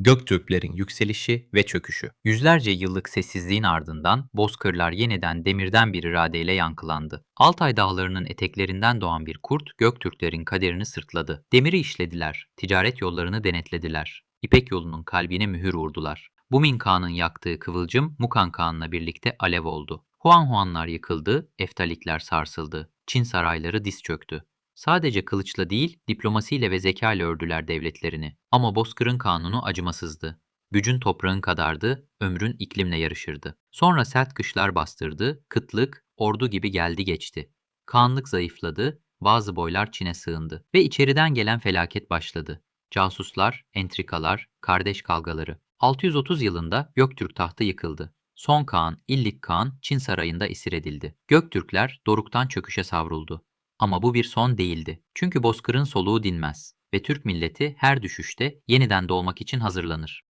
Göktürklerin yükselişi ve çöküşü. Yüzlerce yıllık sessizliğin ardından bozkırlar yeniden demirden bir iradeyle yankılandı. Altay dağlarının eteklerinden doğan bir kurt Göktürklerin kaderini sırtladı. Demiri işlediler, ticaret yollarını denetlediler. İpek yolunun kalbine mühür vurdular. Bumin Kağan'ın yaktığı kıvılcım Mukan Kağan'la birlikte alev oldu. Huan Huanlar yıkıldı, Eftalikler sarsıldı. Çin sarayları diz çöktü. Sadece kılıçla değil, diplomasiyle ve zeka ile ördüler devletlerini. Ama Bozkır'ın kanunu acımasızdı. Gücün toprağın kadardı, ömrün iklimle yarışırdı. Sonra sert kışlar bastırdı, kıtlık, ordu gibi geldi geçti. Kağanlık zayıfladı, bazı boylar Çin'e sığındı. Ve içeriden gelen felaket başladı. Casuslar, entrikalar, kardeş kavgaları. 630 yılında Göktürk tahtı yıkıldı. Son Kağan, İllik Kağan Çin sarayında esir edildi. Göktürkler doruktan çöküşe savruldu. Ama bu bir son değildi. Çünkü bozkırın soluğu dinmez ve Türk milleti her düşüşte yeniden doğmak için hazırlanır.